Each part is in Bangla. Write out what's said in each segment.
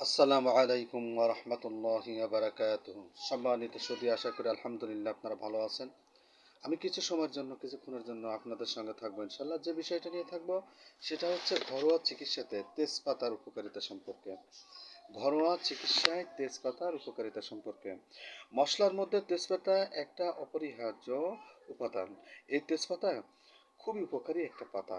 আসসালামু আলাইকুম ওয়া রাহমাতুল্লাহি ওয়া বারাকাতুহু। সম্মানিত সুদী আশা করি আলহামদুলিল্লাহ আপনারা ভালো আছেন। আমি কিছু সময়ের জন্য কিছুক্ষণের জন্য আপনাদের সঙ্গে থাকব ইনশাল্লাহ যে বিষয়টা নিয়ে থাকব, সেটা হচ্ছে ঘরোয়া চিকিৎসাতে তেজপাতার উপকারিতা সম্পর্কে। ঘরোয়া চিকিৎসায় তেজপাতার উপকারিতা সম্পর্কে। মশলার মধ্যে তেজপাতা একটা অপরিহার্য উপাদান। এই তেজপাতা খুবই উপকারী একটা পাতা।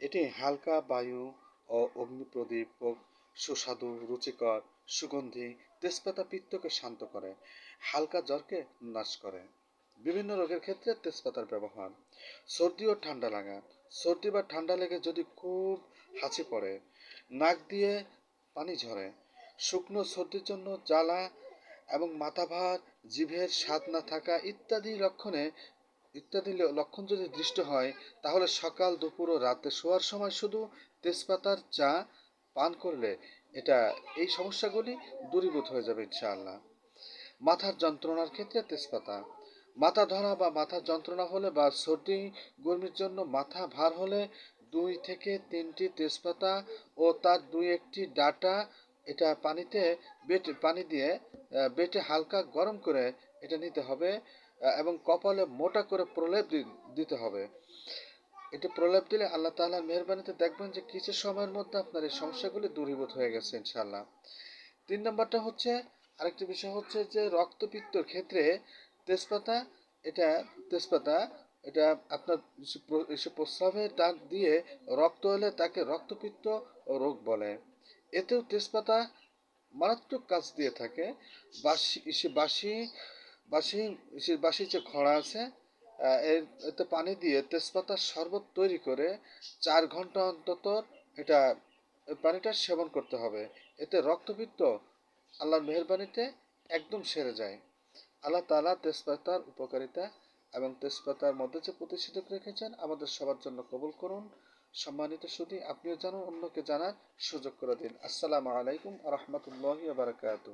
এটি হালকা বায়ু ও অগ্নিপ্রদীপক সুস্বাদু, রুচিকর সুগন্ধি তেজপাতা পিত্তকে শান্ত করে, হালকা জ্বরকে নাশ করে। বিভিন্ন রোগের ক্ষেত্রে তেজপাতার ব্যবহার। সর্দি ও ঠান্ডা লাগা। সর্দি বা ঠান্ডা লেগে যদি খুব হাঁচি পড়ে, নাক দিয়ে পানি ঝরে, শুকনো সর্দির জন্য জ্বালা এবং মাথা ভার জিভের স্বাদ না থাকা ইত্যাদি লক্ষণে, ইত্যাদি লক্ষণ যদি দৃষ্ট হয়, তাহলে সকাল, দুপুর ও রাতে শোয়ার সময় শুধু তেজপাতার চা পান করলে এটা, এই সমস্যাগুলি দূরীভূত হয়ে যাবে ইনশাআল্লাহ। মাথার যন্ত্রণার ক্ষেত্রে তেজপাতা। মাথা ধরা বা মাথার যন্ত্রণা হলে বা সর্দি, গরমির জন্য মাথা ভার হলে দুই থেকে তিনটি তেজপাতা ও তার দুই একটি ডাটা এটা পানিতে বেটে, পানি দিয়ে বেটে হালকা গরম করে এটা নিতে হবে এবং কপালে মোটা করে প্রলেপ দিতে হবে। এটা প্রলাপ দিলে আল্লাহ তাআলার মেহরবানিতে দেখবেন যে কিছু সময়ের মধ্যে আপনার এই সমস্যাগুলি দূরীভূত হয়ে গেছে, ইনশাআল্লাহ। তিন নম্বরটা হচ্ছে, আরেকটি বিষয় হচ্ছে যে রক্তপিত্তর ক্ষেত্রে তেজপাতা, এটা তেজপাতা, এটা আপনার প্রস্রাবের ডাক দিয়ে রক্ত এলে তাকে রক্তপিত্ত রোগ বলে। এতেও তেজপাতা মারাত্মক কাজ দিয়ে থাকে। বাসি বাসি বাসি বাসি যে খরা আছে এর এতে পানি দিয়ে তেজপাতার শরবত তৈরি করে চার ঘণ্টা অন্তত এটা পানিটা সেবন করতে হবে। এতে রক্তপিত্ত আল্লাহর মেহরবানিতে একদম সেরে যায়। আল্লাহ তালা তেজপাতার উপকারিতা এবং তেজপাতার মধ্যে যে প্রতিষেধক রেখেছেন আমাদের সবার জন্য কবুল করুন। সম্মানিত শুধু আপনিও জানুন, অন্যকে জানার সুযোগ করে দিন। আসসালামু আলাইকুম রহমতুল্লাহ বারকাত